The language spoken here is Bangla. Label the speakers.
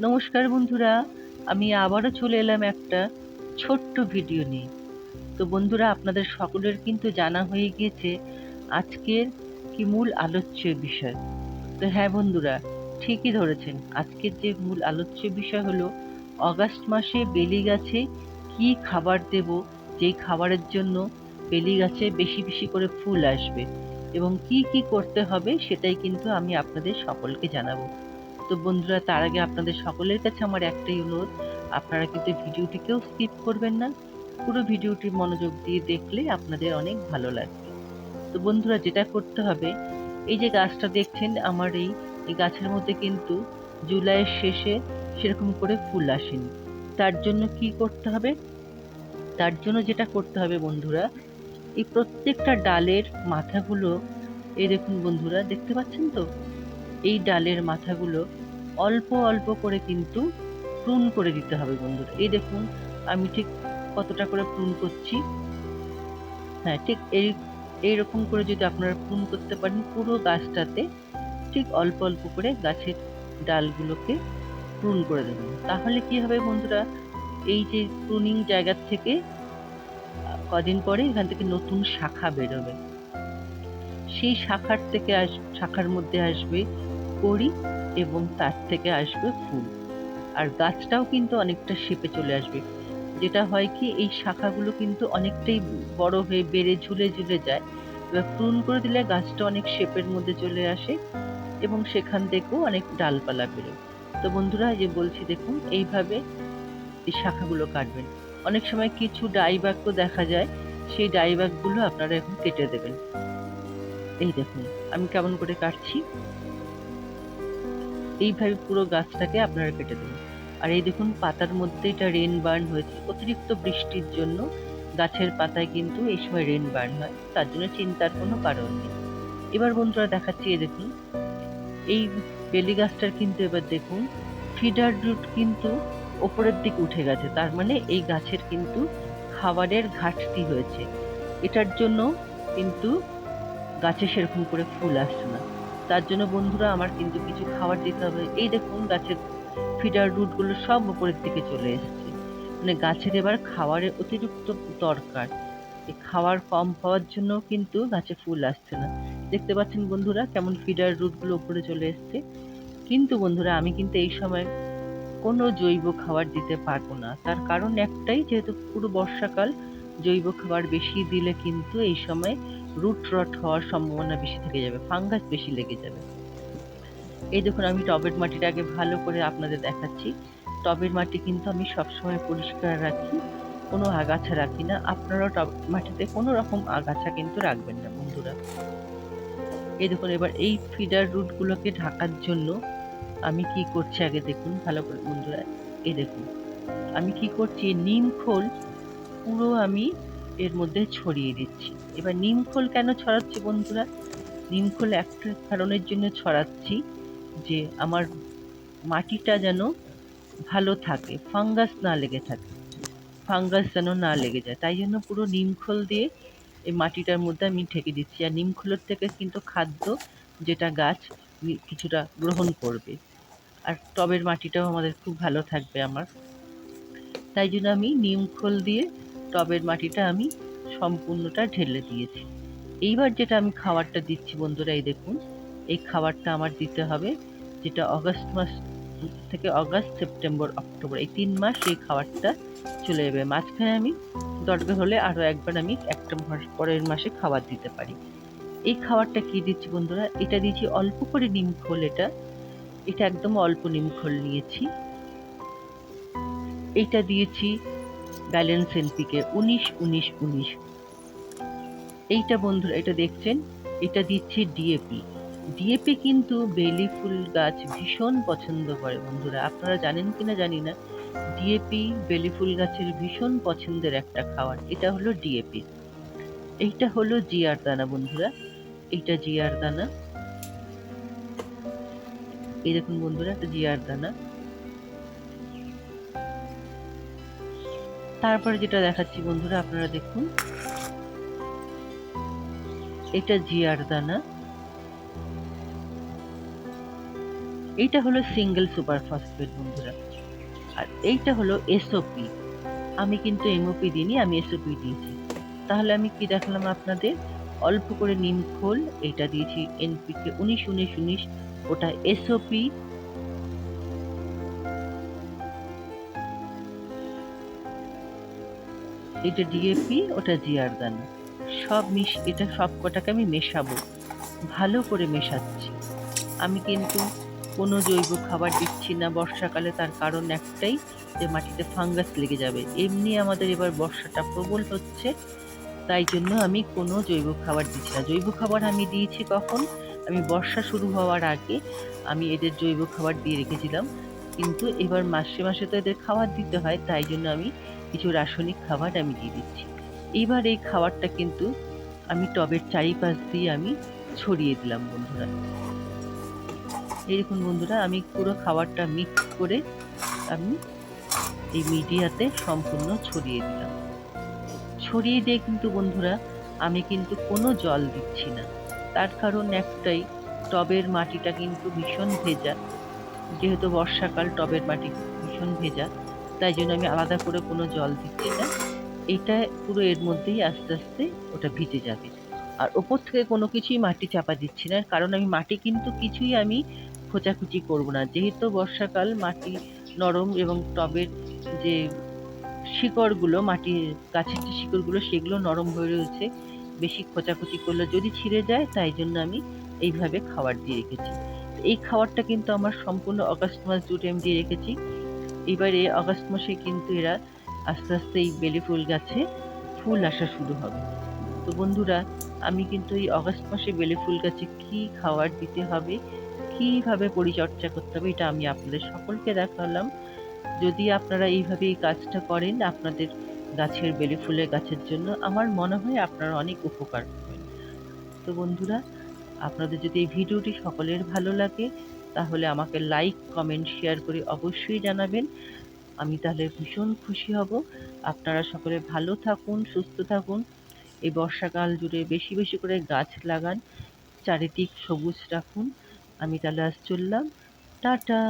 Speaker 1: নমস্কার বন্ধুরা, আমি আবারও চলে এলাম একটা ছোট্ট ভিডিও নিয়ে। তো বন্ধুরা, আপনাদের সকলের কিন্তু জানা হয়ে গিয়েছে আজকের কি মূল আলোচ্য বিষয়। তো হ্যাঁ বন্ধুরা, ঠিকই ধরেছেন, আজকের যে মূল আলোচ্য বিষয় হলো, অগাস্ট মাসে বেলি গাছে কি খাবার দেব, যেই খাবারের জন্য বেলি গাছে বেশি বেশি করে ফুল আসবে এবং কি কি করতে হবে সেটাই কিন্তু আমি আপনাদের সকলকে জানাব। তো বন্ধুরা, তার আগে আপনাদের সকলের কাছে আমার একটাই অনুরোধ, আপনারা কিন্তু ভিডিওটিকেও স্কিপ করবেন না। পুরো ভিডিওটি মনোযোগ দিয়ে দেখলে আপনাদের অনেক ভালো লাগবে। তো বন্ধুরা, যেটা করতে হবে, এই যে গাছটা দেখছেন, আমার এই এই গাছের মধ্যে কিন্তু জুলাইয়ের শেষে সেরকম করে ফুল আসেনি। তার জন্য কি করতে হবে? তার জন্য যেটা করতে হবে বন্ধুরা, এই প্রত্যেকটা ডালের মাথাগুলো, এই দেখুন বন্ধুরা, দেখতে পাচ্ছেন তো? এই ডালের মাথাগুলো অল্প অল্প করে কিন্তু প্রুন করে দিতে হবে বন্ধুরা। এই দেখুন, আমি ঠিক কতটা করে প্রুন করছি। হ্যাঁ ঠিক এই, এইরকম করে যদি আপনারা প্রুন করতে পারেন, পুরো গাছটাতে ঠিক অল্প অল্প করে গাছের ডালগুলোকে প্রুন করে দেবেন। তাহলে কি হবে বন্ধুরা, এই যে প্রুনিং জায়গা থেকে কদিন পরে এখান থেকে নতুন শাখা বেরোবে। সেই শাখার থেকে আস, শাখার মধ্যে আসবে কড়ি এবং তার থেকে আসবে ফুল। আর গাছটাও কিন্তু অনেকটা শেপে চলে আসবে। যেটা হয় কি, এই শাখাগুলো কিন্তু অনেকটাই বড় হয়ে বেড়ে ঝুলে ঝুলে যায়। এবার প্রুন করে দিলে গাছটা অনেক শেপের মধ্যে চলে আসে এবং সেখান থেকেও অনেক ডালপালা বেরোয়। তো বন্ধুরা যে বলছি, দেখুন, এইভাবে এই শাখাগুলো কাটবেন। অনেক সময় কিছু ডাইবাগও দেখা যায়, সেই ডাইবাগগুলো আপনারা এখন কেটে দেবেন। এই দেখুন, আমি কেমন করে কাটছি। এইভাবে পুরো গাছটাকে আপনারা কেটে দেবেন। আর এই দেখুন, পাতার মধ্যে এটা রেন বার্ন হয়েছে। অতিরিক্ত বৃষ্টির জন্য গাছের পাতায় কিন্তু এই সময় রেন বার্ন হয়। তার জন্য চিন্তার কোনো কারণ নেই। এবার বন্ধুরা দেখাচ্ছি, এই দেখুন, এই বেলি গাছটার কিন্তু এবার দেখুন ফিডার রুট কিন্তু ওপরের দিকে উঠে গেছে। তার মানে এই গাছের কিন্তু খাবারের ঘাটতি হয়েছে। এটার জন্য কিন্তু গাছে সেরকম করে ফুল আসছে না। তার জন্য বন্ধুরা আমার কিন্তু কিছু খাবার দিতে হবে। এই দেখুন, গাছের ফিডার রুটগুলো সব উপরের দিকে চলে এসেছে। মানে গাছের এবার খাবারের অতিরিক্ত দরকার। খাবার কম হওয়ার জন্য কিন্তু গাছে ফুল আসছে না। দেখতে পাচ্ছেন বন্ধুরা কেমন ফিডার রুটগুলো উপরে চলে এসছে। কিন্তু বন্ধুরা আমি কিন্তু এই সময় কোনো জৈব খাবার দিতে পারব না। তার কারণ একটাই, যেহেতু পুরো বর্ষাকাল জৈব খাবার বেশি দিলে কিন্তু এই সময় রুট রট হওয়ার সম্ভাবনা বেশি থেকে যাবে ফাঙ্গাস বেশি লেগে যাবে। এই দেখুন, আমি টবের মাটিটা আগে ভালো করে আপনাদের দেখাচ্ছি। টবের মাটি কিন্তু আমি সবসময় পরিষ্কার রাখি, কোনো আগাছা রাখি না। আপনারাও টব, মাটিতে কোনো রকম আগাছা কিন্তু রাখবেন না, বন্ধুরা। এই দেখুন, এবার এই ফিডার রুটগুলোকে ঢাকার জন্য আমি কি করছি আগে দেখুন, ভালো করে বন্ধুরা, এই দেখুন। আমি কি করছি নিম খোল পুরো আমি এর মধ্যে ছড়িয়ে দিচ্ছি। এবার নিম খোল কেন ছড়াচ্ছি বন্ধুরা? নিম খোল একটা কারণের জন্য ছড়াচ্ছি যে আমার মাটিটা যেন ভালো থাকে, ফাঙ্গাস না লেগে থাকে, ফাঙ্গাস যেন না লেগে যায়। তাই জন্য পুরো নিমখোল দিয়ে এই মাটিটার মধ্যে আমি ঢেকে দিচ্ছি। আর নিমখোলের থেকে কিন্তু খাদ্য যেটা গাছ কিছুটা গ্রহণ করবে। আর টবের মাটিটাও আমাদের খুব ভালো থাকবে আমার। তাই জন্য আমি নিমখোল দিয়ে টবের মাটিটা আমি সম্পূর্ণটা ঢেলে দিয়েছি। এইবার যেটা আমি খাবারটা দিচ্ছি বন্ধুরা, এই দেখুন, এই খাবারটা আমার দিতে হবে যেটা অগস্ট মাস থেকে অগস্ট, সেপ্টেম্বর, অক্টোবর, এই তিন মাস এই খাবারটা চলে যাবে। মাঝখানে আমি দরকার হলে আরও একবার আমি একটা মাস পরের মাসে খাবার দিতে পারি। এই খাবারটা কি দিচ্ছি বন্ধুরা, এটা দিয়েছি অল্প করে নিমখোল এটা। এটা একদম অল্প নিমখোল নিয়েছি। এটা দিয়েছি ব্যালেন্স এনপিকে উনিশ উনিশ উনিশ। এইটা বন্ধুরা, এটা দেখছেন, এটা দিচ্ছি ডিএপি ডিএপি কিন্তু বেলি ফুল গাছ ভীষণ পছন্দ করে বন্ধুরা। আপনারা জানেন কিনা জানি না ডিএপি বেলি ফুল গাছের ভীষণ পছন্দের একটা খাবার। এটা হলো ডিএপি এইটা হলো জিয়ার দানা বন্ধুরা। এইটা জিয়ার দানা। এই দেখুন বন্ধুরা, একটা জিয়ার দানা। তারপরে যেটা দেখাচ্ছি বন্ধুরা, আপনারা দেখুন। এটা জিয়ার দানা। এইটা হলো সিঙ্গেল সুপার ফসফেট বন্ধুরা। আর এইটা হলো এসওপি আমি কিন্তু এমওপি দিইনি, আমি এসওপি দিয়েছি। তাহলে আমি কি দেখালাম আপনাদের? অল্প করে নিম খোল, এইটা দিয়েছি এনপিকে উনিশ উনিশ উনিশ, ওটা এসওপি এটা ডিএপি ওটা জিআর দানা। সব মিশ, এটা সব কটাকে আমি মেশাবো। ভালো করে মেশাচ্ছি। আমি কিন্তু কোনো জৈব খাবার দিচ্ছি না, বর্ষাকালে তার কারণ একটাই যে মাটিতে ফাঙ্গাস লেগে যাবে। এমনি আমাদের এবার বর্ষাটা প্রবল হচ্ছে, তাই জন্য আমি কোনো জৈব খাবার দিচ্ছি না। জৈব খাবার আমি দিয়েছি কখন? আমি বর্ষা শুরু হওয়ার আগে আমি এদের জৈব খাবার দিয়ে রেখেছিলাম। কিন্তু এবার মাসে মাসে তো এদের খাবার দিতে হয়, তাই জন্য আমি কিছু রাসায়নিক খাবার আমি দিয়ে দিচ্ছি। এবার এই খাবারটা কিন্তু আমি টবের চারিপাশ দিয়ে আমি ছড়িয়ে দিলাম বন্ধুরা। এই দেখুন বন্ধুরা, আমি পুরো খাবারটা মিক্স করে আমি এই মিডিয়াতে সম্পূর্ণ ছড়িয়ে দিলাম। ছড়িয়ে দিয়ে কিন্তু বন্ধুরা, আমি কিন্তু কোনো জল দিচ্ছি না। তার কারণ একটাই, টবের মাটিটা কিন্তু ভীষণ ভেজা। যেহেতু বর্ষাকাল টবের মাটি ভীষণ ভেজা তাই জন্য আমি আলাদা করে কোনো জল দিচ্ছি না। এটা পুরো এর মধ্যেই আস্তে আস্তে ওটা ভিজে যাবে। আর ওপর থেকে কোনো কিছুই মাটি চাপা দিচ্ছি না, কারণ আমি মাটি কিন্তু কিছুই আমি খোঁচাখুচি করব না। যেহেতু বর্ষাকাল, মাটি নরম এবং টবের যে শিকড়গুলো মাটির গাছের যে শিকড়গুলো, সেগুলো নরম হয়ে রয়েছে, বেশি খোঁচাখুচি করলে যদি ছিঁড়ে যায়, তাই জন্য আমি এইভাবে খাবার দিয়ে রেখেছি। এই খাবারটা কিন্তু আমার সম্পূর্ণ অগাস্ট মাস জুড়ে আমি দিয়ে রেখেছি। এবারে অগাস্ট মাসে কিন্তু এরা আস্তে আস্তে এই বেলি ফুল গাছে ফুল আসা শুরু হবে। তো বন্ধুরা, আমি কিন্তু এই অগাস্ট মাসে বেলি ফুল গাছে কি খাবার দিতে হবে, কীভাবে পরিচর্যা করতে হবে, এটা আমি আপনাদের সকলকে দেখালাম। যদি আপনারা এইভাবে এই কাজটা করেন, আপনাদের গাছের বেলি ফুলের গাছের জন্য আমার মনে হয় আপনারা অনেক উপকার পাবেন। তো বন্ধুরা, আপনাদের যদি এই ভিডিওটি সকলের ভালো লাগে তাহলে আমাকে লাইক কমেন্ট শেয়ার করে অবশ্যই জানাবেন। আমি তাহলে ভীষণ খুশি হব। আপনারা সকলে ভালো থাকুন, সুস্থ থাকুন। এই বর্ষাকাল জুড়ে বেশি বেশি করে গাছ লাগান, চারিদিক সবুজ রাখুন। আমি তাহলে আজ চললাম। টাটা!